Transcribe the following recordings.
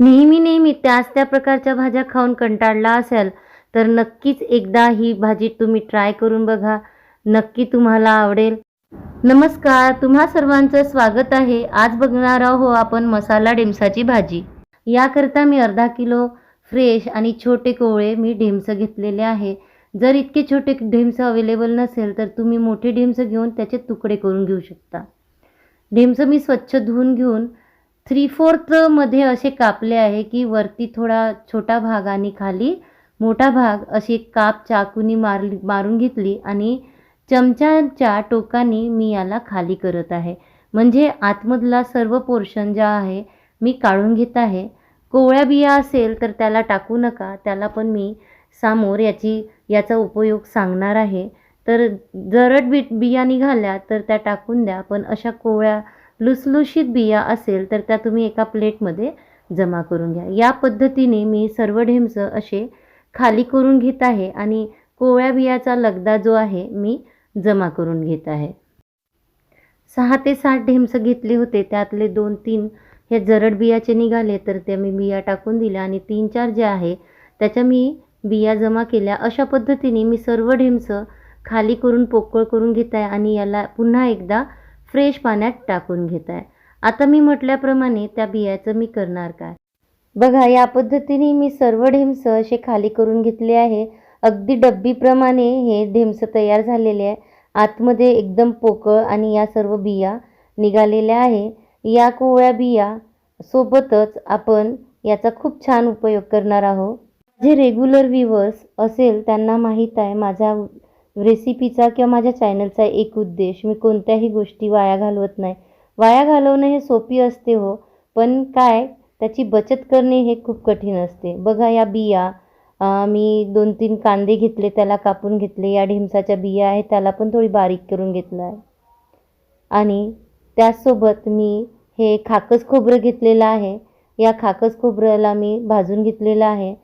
नेहमी नेहमी त्याच त्या प्रकारच्या भाज्या खाऊन कंटाळला असाल तर नक्कीच एकदा ही भाजी तुम्ही ट्राय करून बघा. नक्की तुम्हाला आवडेल. नमस्कार तुम्हा सर्वांचं स्वागत आहे. आज बघणार आहो आपण मसाला डिमसाची भाजी. याकरता मी अर्धा किलो फ्रेश आणि छोटे कोवळे मी ढेमसं घेतलेले आहे. जर इतके छोटे ढेमसं अवेलेबल नसेल तर तुम्ही मोठे ढेमसं घेऊन त्याचे तुकडे करून घेऊ शकता. ढेमसं मी स्वच्छ धुवून घेऊन थ्री फोर्थमध्ये असे कापले आहे की वरती थोडा छोटा भाग आणि खाली मोठा भाग अशी काप चाकूनी मारली मारून घेतली आणि चमच्याच्या टोकाने मी याला खाली करत आहे. म्हणजे आतमधला सर्व पोर्शन ज्या आहे मी काढून घेत आहे. कोवळ्या बिया असेल तर त्याला टाकू नका. त्याला पण मी समोर याची याचा उपयोग सांगणार आहे. तर जरड बी बिया निघाल्या तर त्या टाकून द्या. पण अशा कोवळ्या लुसलुशीत बिया असेल तर त्या तुम्ही एका प्लेटमध्ये जमा करून घ्या. या पद्धतीने मी सर्व ढेमसं असे खाली करून घेत आहे आणि कोवळ्या बियाचा लगदा जो आहे मी जमा करून घेत आहे. सहा ते सात ढेमसं घेतले होते. त्यातले दोन तीन हे जरड बियाचे निघाले तर त्या मी बिया टाकून दिल्या आणि तीन चार जे आहे त्याच्या मी बिया जमा केल्या. अशा पद्धतीने मी सर्व ढेमसं खाली करून पोकळ करून घेत आहे आणि याला पुन्हा एकदा फ्रेश पाण्यात टाकून घेत आहे आता मी म्हटल्याप्रमाणे त्या बियाचं मी करणार काय? बघा या पद्धतीने मी सर्व ढेमसं असे खाली करून घेतले आहे. अगदी डब्बीप्रमाणे हे ढेमसं तयार झालेले आहे. आतमध्ये एकदम पोकळ आणि या सर्व बिया निघालेल्या आहे. या कोवळ्या बिया सोबतच आपण याचा खूप छान उपयोग करणार आहोत. जे रेग्युलर व्ह्युअर्स असेल त्यांना माहीत आहे माझा रेसिपीचा किंवा माझ्या चॅनलचा एक उद्देश. मी कोणत्याही गोष्टी वाया घालवत नाही. वाया घालवणं हे सोपी असते हो पण काय त्याची बचत करणे हे खूप कठीण असते. बघा या बिया मी दोन तीन कांदे घेतले त्याला कापून घेतले. या ढिमसाच्या बिया आहेत त्याला पण थोडी बारीक करून घेतलं आहे. आणि त्याचसोबत मी हे खाकस खोबरं घेतलेलं आहे. या खाकस खोबऱ्याला मी भाजून घेतलेलं आहे.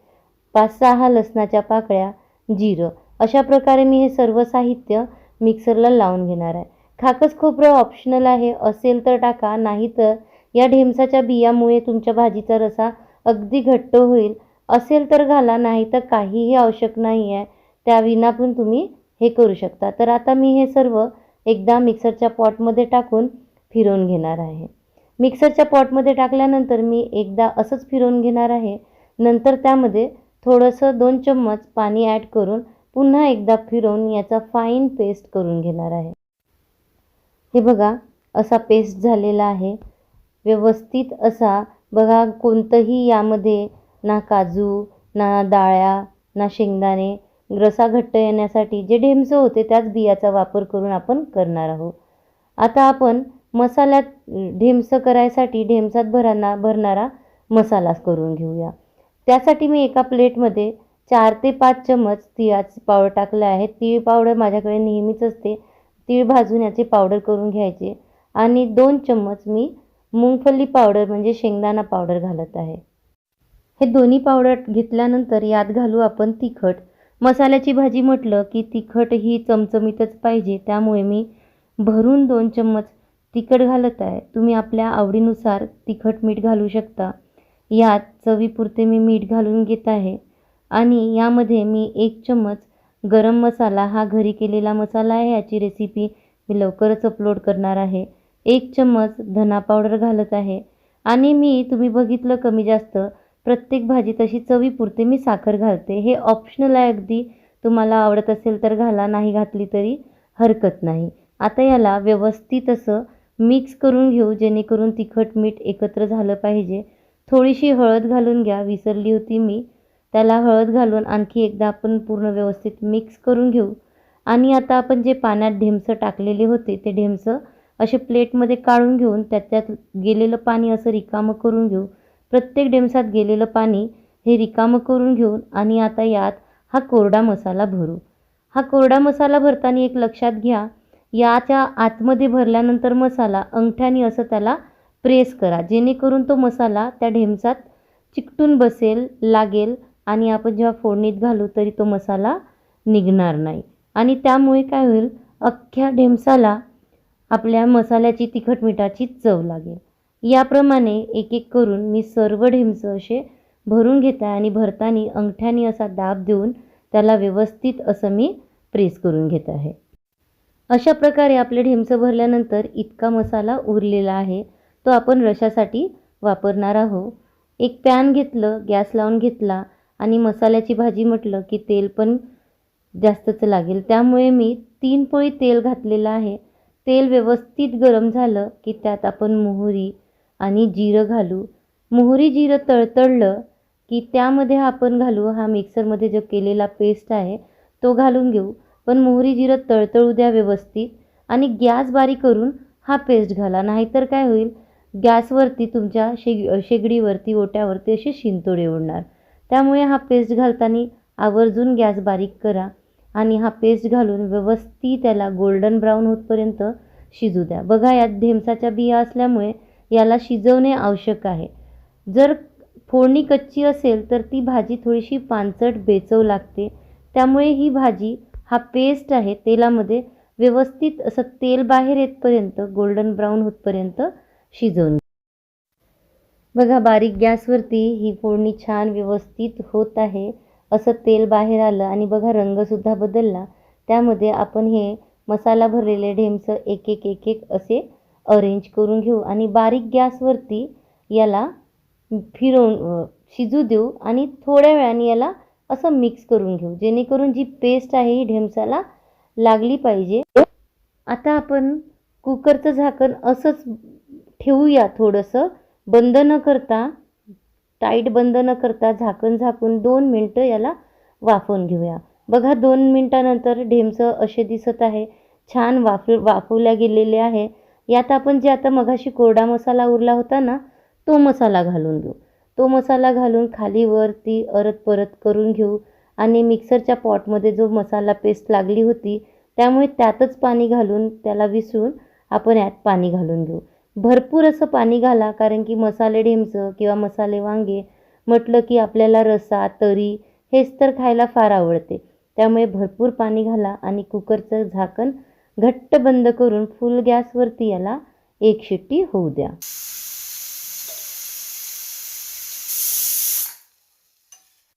पाच सहा लसणाच्या पाकळ्या जिरं. अशा प्रकारे मी हे सर्व साहित्य मिक्सरला लावून घेणार आहे. खाकस खोबरं ऑप्शनल आहे. असेल तर टाका. नाही तर या ढेमसाच्या बियामुळे तुमच्या भाजीचा रसा अगदी घट्ट होईल. असेल तर घाला. नाही तर काहीही आवश्यक नाही आहे त्याविना पण तुम्ही हे करू शकता. तर आता मी हे सर्व एकदा मिक्सरच्या पॉटमध्ये टाकून फिरवून घेणार आहे. मिक्सरच्या पॉटमध्ये टाकल्यानंतर मी एकदा असंच फिरवून घेणार आहे. नंतर त्यामध्ये थोडंसं दोन चम्मच पाणी ॲड करून पुन्हा एकदा फिरवून याचा फाईन पेस्ट करून घेणार आहे. हे बघा असा पेस्ट झालेला आहे. व्यवस्थित असा बघा कोणतंही यामध्ये ना काजू ना डाळ्या ना शेंगदाणे रसा घट्ट येण्यासाठी जे ढेमसं होते त्याच बियाचा वापर करून आपण करणार आहोत. आता आपण मसाल्यात ढेमसं करायसाठी ढेमसात भरांना भरणारा मसाला करून घेऊया. त्यासाठी मी एका प्लेटमध्ये चार ते पाच चमच तिळाची पावडर टाकलं आहे. तीळ पावडर माझ्याकडे नेहमीच असते. तीळ भाजून याचे पावडर करून घ्यायचे. आणि दोन चम्मच मी मुंगफल्ली पावडर म्हणजे शेंगदाणा पावडर घालत आहे. हे दोन्ही पावडर घेतल्यानंतर यात घालू आपण तिखट. मसाल्याची भाजी म्हटलं की तिखट ही चमचमीतच पाहिजे. त्यामुळे मी भरून दोन चम्मच तिखट घालत आहे. तुम्ही आपल्या आवडीनुसार तिखट मीठ घालू शकता. यात चवीपुरते मी मीठ घालून घेत आहे. आणि यामध्ये मी एक चम्मच गरम मसाला हा घरी केलेला मसाला आहे याची रेसिपी मी लवकरच अपलोड करणार आहे. एक चम्मच धना पावडर घालत आहे. आणि मी तुम्ही बघितलं कमी जास्त प्रत्येक भाजी तशी चवीपुरते मी साखर घालते. हे ऑप्शनल आहे अगदी तुम्हाला आवडत असेल तर घाला नाही घातली तरी हरकत नाही. आता याला व्यवस्थित असं मिक्स करून घेऊ जेणेकरून तिखट मीठ एकत्र झालं पाहिजे. थोडीशी हळद घालून घ्या विसरली होती मी. त्याला हळद घालून आणखी एकदा आपण पूर्ण व्यवस्थित मिक्स करून घेऊ. आणि आता आपण जे पाण्यात ढेमसं टाकलेले होते ते ढेमसं असे प्लेटमध्ये काढून घेऊन त्याच्यात गेलेलं पाणी असं रिकामं करून घेऊ. प्रत्येक ढेमसात गेलेलं पाणी हे रिकामं करून घेऊन आणि आता यात हा कोरडा मसाला भरू. हा कोरडा मसाला भरताना एक लक्षात घ्या याच्या आतमध्ये भरल्यानंतर मसाला अंगठ्याने असं त्याला प्रेस करा. जेणेकरून तो मसाला त्या ढेमसात चिकटून बसेल लागेल आणि आपण जेव्हा फोडणीत घालू तरी तो मसाला निघणार नाही. आणि त्यामुळे काय होईल? अख्ख्या ढेमसाला आपल्या मसाल्याची तिखट मिठाची चव लागेल. याप्रमाणे एक एक करून मी सर्व ढेमसं असे भरून घेत आहे आणि भरताना अंगठ्याने असा दाब देऊन त्याला व्यवस्थित असं मी प्रेस करून घेत आहे. अशा प्रकारे आपले ढेमचं भरल्यानंतर इतका मसाला उरलेला आहे तो आपण रशासाठी वापरणार आहोत. एक पॅन घेतलं गॅस लावून घेतला आणि मसाल्याची भाजी म्हटलं की तेल पण जास्तच लागेल. त्यामुळे मी तीन पोळी तेल घातलेलं आहे. तेल व्यवस्थित गरम झालं की त्यात आपण मोहरी आणि जिरं घालू. मोहरी जिरं तळतळलं की त्यामध्ये आपण घालू. हा मिक्सरमध्ये जो केलेला पेस्ट आहे तो घालून घेऊ. पण मोहरी जिरं तळतळू द्या व्यवस्थित आणि गॅस बारीक करून हा पेस्ट घाला. नाहीतर काय होईल? गॅसवरती तुमच्या शेग शेगडीवरती ओट्यावरती असे शिंतोडे उडणार. त्यामुळे हा पेस्ट घालताना आवर्जून गॅस बारीक करा आणि हा पेस्ट घालून व्यवस्थित त्याला गोल्डन ब्राऊन होतपर्यंत शिजू द्या. बघा यात ढेमसाच्या बिया असल्यामुळे याला शिजवणे आवश्यक आहे. जर फोडणी कच्ची असेल तर ती भाजी थोडीशी पानचट बेचव लागते. त्यामुळे ही भाजी हा पेस्ट आहे तेलामध्ये व्यवस्थित असं तेल बाहेर येतपर्यंत गोल्डन ब्राऊन होतपर्यंत शिजवून बघा बारीक गॅसवरती ही फोडणी छान व्यवस्थित होत आहे. असं तेल बाहेर आलं आणि बघा रंगसुद्धा बदलला. त्यामध्ये आपण हे मसाला भरलेले ढेमचं एक एक एक एक असे अरेंज करून घेऊ आणि बारीक गॅसवरती याला फिरवून शिजू देऊ आणि थोड्या वेळाने याला असं मिक्स करून घेऊ. जेणेकरून जी पेस्ट आहे ही ढेमसाला लागली पाहिजे. आता आपण कुकरचं झाकण असंच ठेवूया थोडंसं. बंद न करता टाईट बंद न करता झाकण झाकून दोन मिनटं याला वाफवून घेऊया. बघा दोन मिनटानंतर ढेमचं असे दिसत आहे. छान वाफ वाफवल्या गेलेले आहे. यात आपण जे आता मघाशी कोरडा मसाला उरला होता ना तो मसाला घालून घेऊ. तो मसाला घालून खाली वरती अरत परत करून घेऊ आणि मिक्सरच्या पॉटमध्ये जो मसाला पेस्ट लागली होती त्यामुळे त्यातच पाणी घालून त्याला विसरून आपण यात पाणी घालून घेऊ. भरपूर असं पाणी घाला कारण की मसाले ढेमचं किंवा मसाले वांगे म्हटलं की आपल्याला रसा तरी हेच तर खायला फार आवडते. त्यामुळे भरपूर पाणी घाला आणि कुकरचं झाकण घट्ट बंद करून फुल गॅसवरती याला एक शिट्टी होऊ द्या.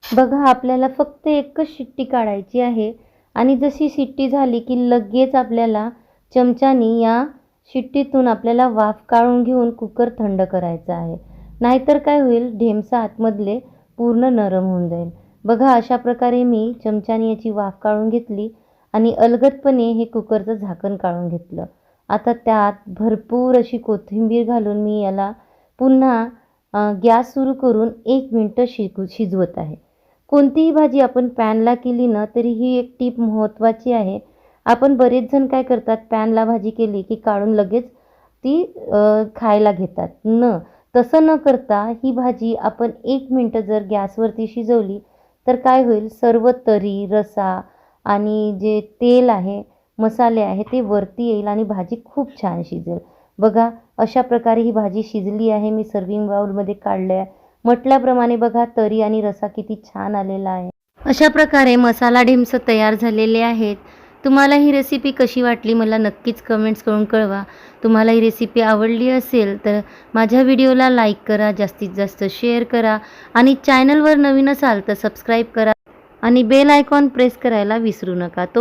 बघा आपल्याला फक्त एकच शिट्टी काढायची आहे आणि जशी शिट्टी झाली की लगेच आपल्याला चमच्यानी या शिट्टीतून आपल्याला वाफ काढून घेऊन कुकर थंड करायचा आहे. नाहीतर काय होईल? ढेमसा आतमधले पूर्ण नरम होऊन जाईल. बघा अशा प्रकारे मी चमच्याने याची वाफ काढून घेतली आणि अलगदपणे हे कुकरचं झाकण काढून घेतलं. आता त्यात भरपूर अशी कोथिंबीर घालून मी याला पुन्हा गॅस सुरू करून एक मिनटं शिकू शिजवत आहे. कोणतीही भाजी आपण पॅनला केली ना तरी ही एक टीप महत्त्वाची आहे. आपण बरेच जण काय करतात? पॅनला भाजी केली की काढून लगेच ती खायला घेतात. न तसं न करता ही भाजी आपण एक मिनटं जर गॅसवरती शिजवली तर काय होईल? सर्व तरी रसा आणि जे तेल आहे मसाले आहे ते वरती येईल आणि भाजी खूप छान शिजेल. बघा अशा प्रकारे ही भाजी शिजली आहे. मी सर्विंग बाउलमध्ये काढले आहे म्हटल्याप्रमाणे बघा तरी आणि रसा किती छान आलेला आहे. अशा प्रकारे मसाला ढेमसं तयार झालेले आहेत. तुम्हाला ही रेसिपी कशी वाटली मला नक्कीच कमेंट्स करून कळवा. तुम्हाला ही रेसिपी आवडली असेल तर माझ्या व्हिडिओला लाईक करा जास्तीत जास्त शेअर करा आणि चॅनलवर नवीन असाल तर सबस्क्राईब करा आणि बेल आयकॉन प्रेस करायला विसरू नका. तो